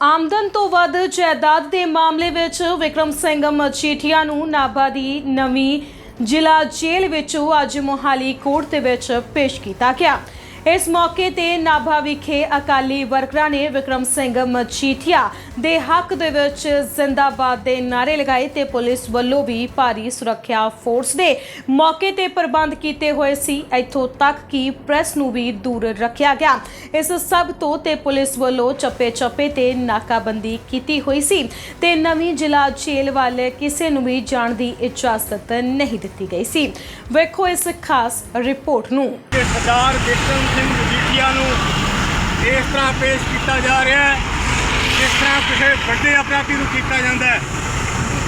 ਆਮਦਨ ਤੋਂ ਵੱਧ ਜਾਇਦਾਦ ਦੇ ਮਾਮਲੇ ਵਿੱਚ ਵਿਕਰਮ ਸਿੰਘ ਮਜੀਠੀਆ ਨੂੰ ਨਾਭਾ ਦੀ ਨਵੀਂ ਜ਼ਿਲ੍ਹਾ ਜੇਲ੍ਹ ਵਿੱਚੋਂ ਅੱਜ ਮੋਹਾਲੀ ਕੋਰਟ ਦੇ ਵਿੱਚ ਪੇਸ਼ ਕੀਤਾ ਗਿਆ। ਇਸ ਮੌਕੇ ਤੇ ਨਾਭਾ ਵਿਖੇ ਅਕਾਲੀ ਵਰਕਰਾਂ ਨੇ ਵਿਕਰਮ ਸਿੰਘ ਮਜੀਠੀਆ ਦੇ ਹੱਕ ਦੇ ਵਿੱਚ ਜ਼ਿੰਦਾਬਾਦ ਦੇ ਨਾਰੇ ਲਗਾਏ ਤੇ ਪੁਲਿਸ ਵੱਲੋਂ ਵੀ ਭਾਰੀ ਸੁਰੱਖਿਆ ਫੋਰਸ ਦੇ ਮੌਕੇ ਤੇ ਪ੍ਰਬੰਧ ਕੀਤੇ ਹੋਏ ਸੀ। ਇੱਥੋਂ ਤੱਕ ਕਿ ਪ੍ਰੈਸ ਨੂੰ ਵੀ ਦੂਰ ਰੱਖਿਆ ਗਿਆ। ਇਸ ਸਭ ਤੋਂ ਤੇ ਪੁਲਿਸ ਵੱਲੋਂ ਚੱਪੇ ਚੱਪੇ ਤੇ ਨਾਕਾਬੰਦੀ ਕੀਤੀ ਹੋਈ ਸੀ ਤੇ ਨਵੀਂ ਜ਼ਿਲ੍ਹਾ ਜੇਲ੍ਹ ਵਾਲੇ ਕਿਸੇ ਨੂੰ ਵੀ ਜਾਣ ਦੀ ਇਜਾਜ਼ਤ ਨਹੀਂ ਦਿੱਤੀ ਗਈ ਸੀ। ਵੇਖੋ ਇਸ ਖਾਸ ਰਿਪੋਰਟ ਨੂੰ। ਸਰਦਾਰ ਵਿਕਰਮ ਸਿੰਘ ਮਜੀਠੀਆ ਨੂੰ ਇਸ ਤਰ੍ਹਾਂ ਪੇਸ਼ ਕੀਤਾ ਜਾ ਰਿਹਾ ਹੈ, ਜਿਸ ਤਰ੍ਹਾਂ ਕਿਸੇ ਵੱਡੇ ਅਪਰਾਧੀ ਨੂੰ ਕੀਤਾ ਜਾਂਦਾ ਹੈ,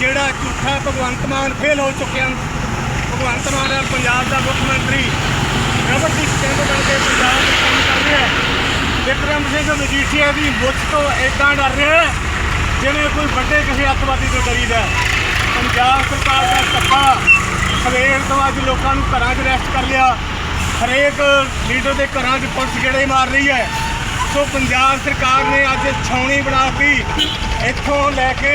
ਜਿਹੜਾ ਝੂਠਾ ਭਗਵੰਤ ਮਾਨ ਫੇਲ ਹੋ ਚੁੱਕਿਆ ਭਗਵੰਤ ਮਾਨ ਪੰਜਾਬ ਦਾ ਮੁੱਖ ਮੰਤਰੀ, ਰਬੜ ਦੀ ਸਟੈਂਡ ਬਣ ਕੇ ਪੰਜਾਬ ਵਿੱਚ ਕੰਮ ਕਰ ਰਿਹਾ ਹੈ। ਵਿਕਰਮ ਸਿੰਘ ਮਜੀਠੀਆ ਦੀ ਮੁੱਛ ਤੋਂ ਏਦਾਂ ਡਰ ਰਿਹਾ ਹੈ, ਜਿਵੇਂ ਕੋਈ ਵੱਡੇ ਕਿਸੇ ਅੱਤਵਾਦੀ ਤੋਂ ਡਰੀਦਾ ਹੈ। ਪੰਜਾਬ ਸਰਕਾਰ ਦਾ ਧੱਕਾ, ਸਵੇਰ ਤੋਂ ਅੱਜ ਲੋਕਾਂ ਨੂੰ ਘਰਾਂ 'ਚ ਰੈਸਟ ਕਰ ਲਿਆ। ਹਰੇਕ ਲੀਡਰ ਦੇ ਘਰਾਂ 'ਚ ਪੁਲਿਸ ਗੇੜੇ ਮਾਰ ਰਹੀ ਹੈ। ਸੋ ਪੰਜਾਬ ਸਰਕਾਰ ਨੇ ਅੱਜ ਛਾਉਣੀ ਬਣਾਤੀ ਇੱਥੋਂ ਲੈ ਕੇ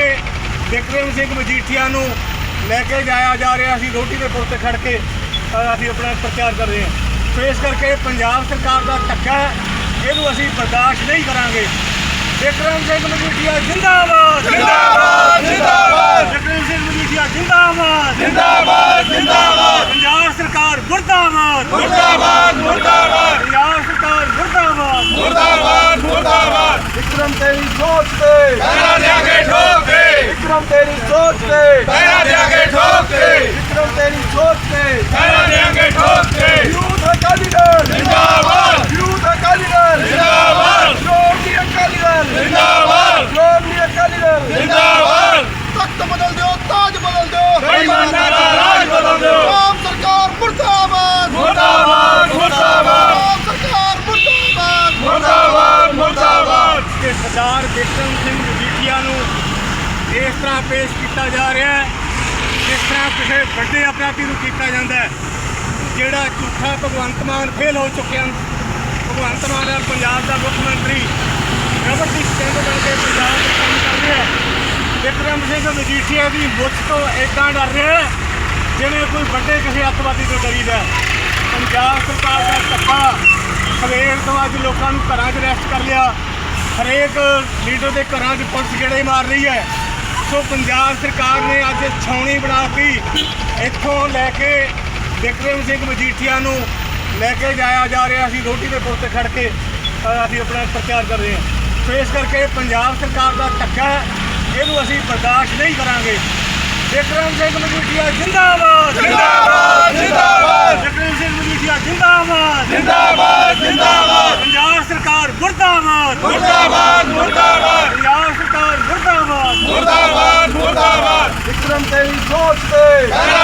ਵਿਕਰਮ ਸਿੰਘ ਮਜੀਠੀਆ ਨੂੰ ਲੈ ਕੇ ਜਾਇਆ ਜਾ ਰਿਹਾ। ਸੀ ਰੋਟੀ ਦੇ ਪੁਲ ਤੇ ਖੜ ਕੇ ਅਸੀਂ ਆਪਣਾ ਪ੍ਰਚਾਰ ਕਰ ਰਹੇ ਹਾਂ। ਸੋ ਇਸ ਕਰਕੇ ਪੰਜਾਬ ਸਰਕਾਰ ਦਾ ਧੱਕਾ ਹੈ। ਇਹਨੂੰ ਅਸੀਂ ਬਰਦਾਸ਼ਤ ਨਹੀਂ ਕਰਾਂਗੇ। ਵਿਕਰਮ ਸਿੰਘ ਮਜੀਠੀਆ ਜਿੰਦਾਬਾਦ! ਜਿੰਦਾਬਾਦ! ਜਿੰਦਾਬਾਦ ਵਿਕਰਮ ਸਿੰਘ ਮਜੀਠੀਆ ਜਿੰਦਾਬਾਦ ਜਿੰਦਾਬਾਦ ਜਿੰਦਾਬਾਦ ਪੰਜਾਬ ਸਰਕਾਰ ਮੁਰਦਾਬਾਦ ਮੁਰਦਾਬਾਦ ਮੁਰਦਾਬਾਦ ਪੰਜਾਬ ਸਰਕਾਰ ਮੁਰਦਾਬਾਦ ਮੁਰਦਾਬਾਦ ਤੇਰੀ ਸੋਚ ਤੇ। ਪਹਿਰਾ ਦਿਆ ਕੇ ਠੋਕ ਦੇ ਵਿਕਰਮ ਤੇਰੀ ਸੋਚ ਤੇ ਪਹਿਰਾ ਦਿਆ ਕੇ ਠੋਕ ਦੇ ਵਿਕਰਮ ਤੇਰੀ ਸੋਚ ਤੇ ਪਹਿਰਾ ਦਿਆ ਕੇ ਠੋਕ ਦੇ ਯੂਥ ਅਕਾਲੀ ਦਲ ਜਿੰਦਾਬਾਦ ਯੂਥ ਅਕਾਲੀ ਦਲ ਜਿੰਦਾਬਾਦ ਸ਼੍ਰੋਮਣੀ ਅਕਾਲੀ ਦਲ ਜਿੰਦਾਬਾਦ ਸ਼੍ਰੋਮਣੀ ਅਕਾਲੀ ਦਲ ਜਿੰਦਾਬਾਦ ਤਖਤ ਬਦਲ ਦਿਓ ਤਾਜ ਬਦਲ ਦਿਓ ਬੇਈਮਾਨਾਂ ਦਾ ਰਾਜ ਬਦਲ ਦਿਓ। ਆਮ ਸਰਕਾਰ ਮੁਰਦਾਬਾਦ ਮੁਰਦਾਬਾਦ ਮੁਰਦਾਬਾਦ ਆਮ ਸਰਕਾਰ ਮੁਰਦਾਬਾਦ ਮੁਰਦਾਬਾਦ ਮੁਰਦਾਬਾਦ ਕਿ ਸਰਦਾਰ ਵਿਕਰਮ ਸਿੰਘ ਮਜੀਠੀਆ ਨੂੰ ਇਸ ਤਰ੍ਹਾਂ ਪੇਸ਼ ਕੀਤਾ ਜਾ ਰਿਹਾ ਹੈ, ਜਿਸ ਤਰ੍ਹਾਂ ਕਿਸੇ ਵੱਡੇ ਅਪਰਾਧੀ ਨੂੰ ਕੀਤਾ ਜਾਂਦਾ ਹੈ, ਜਿਹੜਾ ਝੂਠਾ ਭਗਵੰਤ ਮਾਨ ਫੇਲ ਹੋ ਚੁੱਕਿਆ ਭਗਵੰਤ ਮਾਨ ਹੈ, ਪੰਜਾਬ ਦਾ ਮੁੱਖ ਮੰਤਰੀ। ਰਬੜ ਦੀ ਸਟੈਂਡ ਬਣ ਕੇ ਪੰਜਾਬ ਵਿੱਚ ਕੰਮ ਕਰ ਰਿਹਾ ਹੈ। ਵਿਕਰਮ ਸਿੰਘ ਮਜੀਠੀਆ ਦੀ ਮੁੱਛ ਤੋਂ ਏਦਾਂ ਡਰ ਰਿਹਾ ਹੈ, ਜਿਵੇਂ ਕੋਈ ਵੱਡੇ ਕਿਸੇ ਅੱਤਵਾਦੀ ਤੋਂ ਡਰੀਦਾ ਹੈ। ਪੰਜਾਬ ਸਰਕਾਰ ਦਾ ਧੱਕਾ ਸਵੇਰ ਤੋਂ ਅੱਜ ਲੋਕਾਂ ਨੂੰ ਘਰਾਂ 'ਚ ਰੈਸਟ ਕਰ ਲਿਆ। ਹਰੇਕ ਲੀਡਰ ਦੇ ਘਰਾਂ 'ਚ ਪੁਲਿਸ ਗੇੜੇ ਮਾਰ ਰਹੀ ਹੈ। ਸੋ ਪੰਜਾਬ ਸਰਕਾਰ ਨੇ ਅੱਜ ਛਾਉਣੀ ਬਣਾਤੀ ਇੱਥੋਂ ਲੈ ਕੇ ਵਿਕਰਮ ਸਿੰਘ ਮਜੀਠੀਆ ਨੂੰ ਲੈ ਕੇ ਜਾਇਆ ਜਾ ਰਿਹਾ। ਸੀ ਰੋਟੀ ਦੇ ਪੁਲ ਤੇ ਖੜ ਕੇ ਅਸੀਂ ਆਪਣਾ ਪ੍ਰਚਾਰ ਕਰ ਰਹੇ ਹਾਂ। ਸੋ ਇਸ ਕਰਕੇ ਪੰਜਾਬ ਸਰਕਾਰ ਦਾ ਧੱਕਾ ਇਹਨੂੰ ਅਸੀਂ ਬਰਦਾਸ਼ਤ ਨਹੀਂ ਕਰਾਂਗੇ। ਵਿਕਰਮ ਸਿੰਘ ਮਜੀਠੀਆ ਜਿੰਦਾਬਾਦ ਜਿੰਦਾਬਾਦ। থাকবে